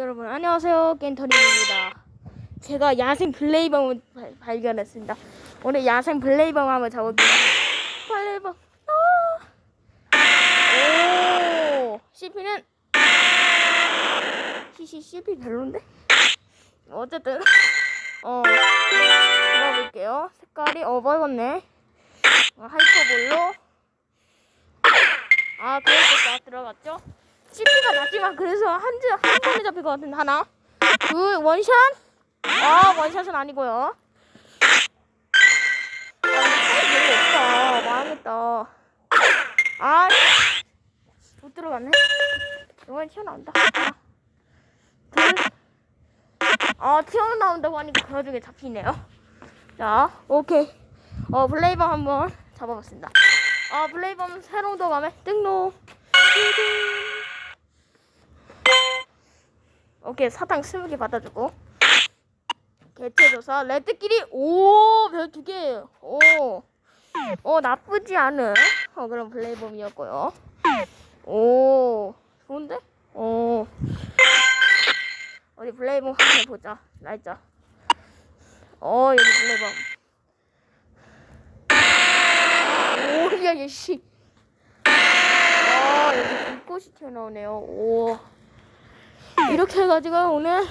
여러분 안녕하세요. 깬터리입니다. 제가 야생 블레이범을 발- 발견했습니다. 오늘 야생 블레이범 한번 잡아볼게요 블레이범 아! 오! CP는? CC CP 별론데? 어쨌든 어 잡아볼게요. 색깔이 어 어, 하이퍼볼로. 아 그래서 다 들어갔죠 CP가 낮지만 그래서 한, 줄- 한 번에 잡힐 것 같은데 하나. 둘 원샷. 아 원샷은 아니고요. 아 망했다. 아못 들어갔네. 이번엔 튀어나온다. 하나 둘아 튀어나온다고 하니까 그 와중에 잡히네요. 자 오케이. 어 블레이범 한번 잡아봤습니다. 아 블레이범 새로운 도감에 등록 오케이 사탕 20개 받아주고 개체조사 레드끼리 오별 두 개. 오. 어 나쁘지 않은 어 그럼 블레이범이었고요. 오 좋은데? 오 어디 블레이범 한번 보자 날짜. 어 여기 블레이범. 오야 얘씨. 아 여기 불꽃이 튀어나오네요. 오. 이렇게 해가지고 오늘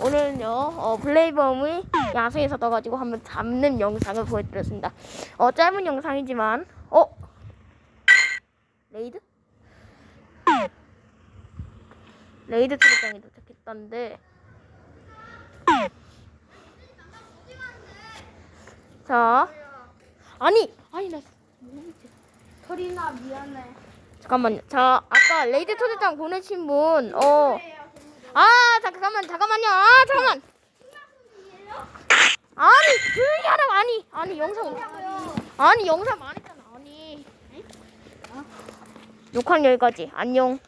오늘은요 어, 블레이범을 야생에서 떠가지고 한번 잡는 영상을 보여드렸습니다. 어 짧은 영상이지만 어? 레이드? 레이드 트랙장에 도착했던데. 자. 아니! 아니 나 토리나 미안해. 잠깐만요. 자, 아까 레이드 토대장 보내신 분, 어. 아, 잠깐만, 잠깐만요. 아, 잠깐만. 아니, 조용히 하라고. 아니, 아니, 영상. 아니, 영상 안 했잖아. 아니. 욕한 여기까지. 안녕.